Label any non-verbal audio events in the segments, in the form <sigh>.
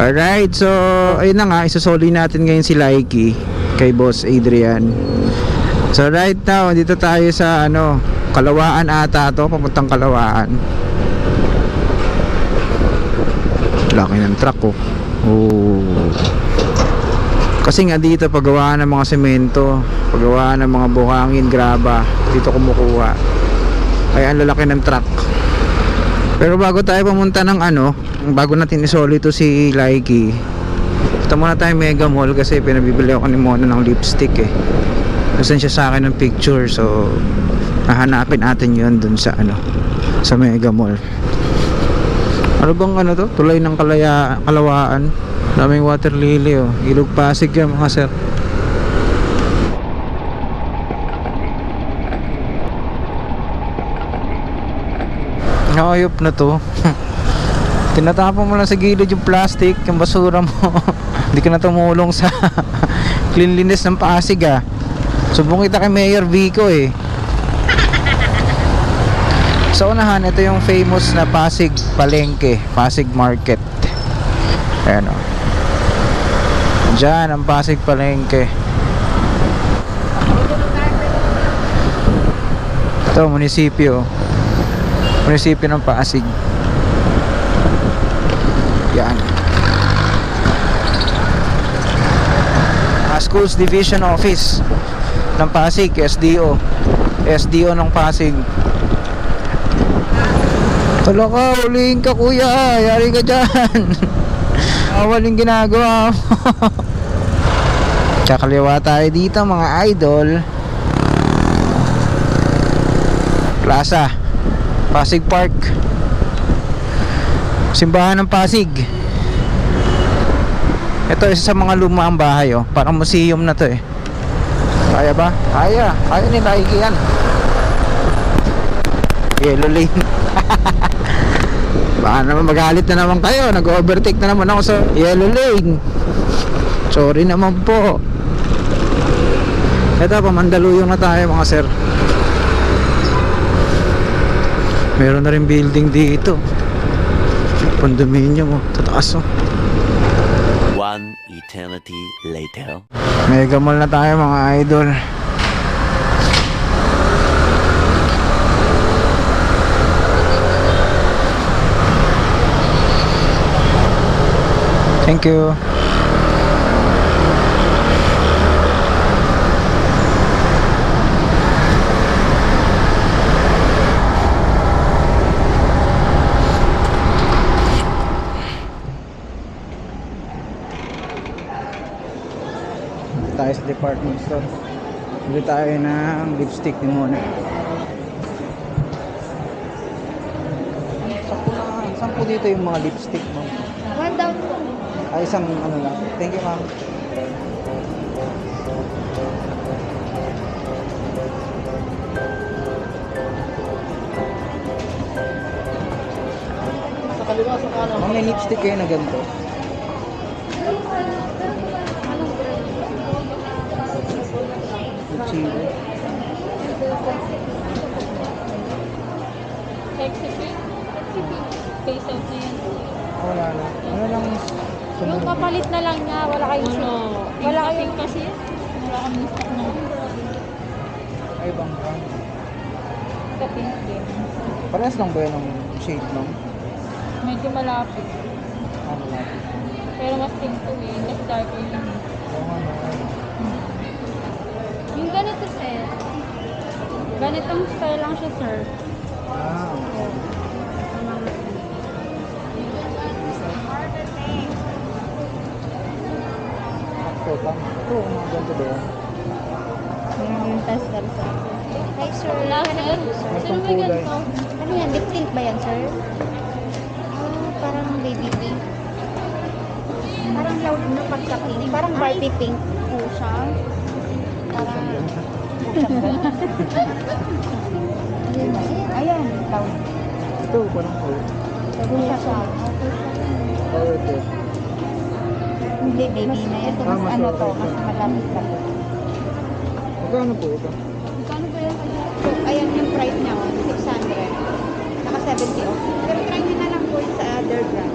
Alright, so ayun na nga, isasoli natin ngayon si Likey kay Boss Adrian. So right now, dito tayo sa ano, Kalawaan ata to, papuntang Kalawaan. Laki ng truck ko. Oh. Kasi nga dito paggawa ng mga semento, paggawa ng mga buhangin, graba, dito kumukuha. Kaya ang lalaki ng truck. Pero bago tayo pumunta ng ano, bago natin isoli to si Likey, punta muna tayo Mega Mall kasi pinabibili ako ni Mona ng lipstick eh. Gusto siya sa akin ng picture so hahanapin natin yun dun sa ano, sa Mega Mall. Ano bang ano to? Tulay ng kalaya, kalawaan. Daming water lily oh. Ilog Pasig yan mga sir. Ayop na to. <laughs> Tinatapon mo lang sa gilid yung plastic, yung basura mo. <laughs> Hindi ka na tumulong sa <laughs> cleanliness ng Pasig ah. Subong kita kay Mayor Vico eh. Sa unahan, ito yung famous na Pasig Palengke, Pasig Market. Ayan o. Diyan ang Pasig Palengke. Ito, munisipyo. Munisipyo ng Pasig. Yan. Ah, Schools Division Office ng Pasig, SDO. SDO ng Pasig. Tala ka, ulihin ka kuya, yari ka dyan. <laughs> Awal yung ginagawa. Kakaliwa <laughs> tayo dito mga idol. Plaza. Pasig Park. Simbahan ng Pasig. Ito isa sa mga lumaang bahay oh. Parang museum na to eh. Kaya ba? Kaya. Kaya ni Nike yan. Yellow lane. <laughs> Baka naman magalit na naman kayo. Nag-overtake na naman ako sa yellow lane. Sorry naman po. Ito, pamandaluyong na tayo mga sir. Meron na rin building dito. Condominium oh. Tataas oh. One eternity later. Mega mall na tayo mga idol. Thank you. Tayo sa department store. Bili tayo ng lipstick ni Mona. Sampu na, sampu dito yung mga lipstick mo. One down po. Ay, isang ano lang. Thank you, ma'am. Sa kaliwa, sa kanan. Ma'am, may lipstick kayo na ganito. Wala na. Ano lang Yung sunod? kapalit na lang niya, wala kayong Ano? Wala Wala kayong kasi. Wala kami stock na. Ay, bang brand? Ito pink din. Parehas lang ba yun ng shade, ma'am? Medyo malapit. Ano lang? Pero mas pink to eh. Mas darker yun. Oo nga, no. Yung ganito sir. Ganitong style lang siya sir. Ah, okay. Ito, tama. Ito, mga ganito ba yan? Yung tester, sir. Hi, sir. Wala sir. Sino may ganito? Ano yan? Lip tint ba yan, sir? Ah, parang baby pink. Parang loud na pagka-pink. Parang Barbie pink po siya. Parang... Ayan, loud. Ito, parang oh. Sabi siya siya. Oh, ito. Hindi, baby na yan. Ito, mas ano to, mas malapit lang. Magkano po ito? Magkano ba yan? So, ayan yung price niya, oh, 600. Naka 70 off. Pero try nyo na lang po sa other brand.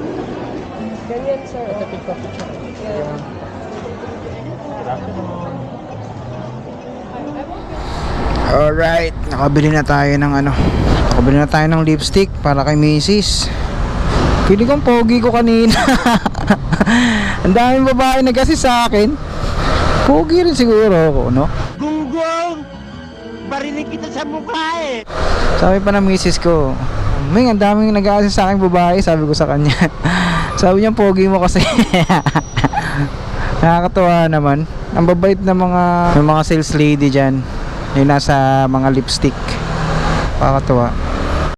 Ganyan, sir. Ito, picture, picture. Alright, nakabili na tayo ng ano. Nakabili na tayo ng lipstick para kay Macy's. Pili kong pogi ko kanina. <laughs> Ang daming babae nag-assist sa akin. Pogi rin siguro ako, no? Gunggong! Barinig kita sa mukha eh! Sabi pa ng misis ko, Ming, ang daming nag-assist sa akin babae, sabi ko sa kanya. <laughs> sabi niya, pogi mo kasi. <laughs> Nakakatuwa naman. Ang babait na mga, ng mga sales lady dyan. Yung nasa mga lipstick. Nakakatuwa.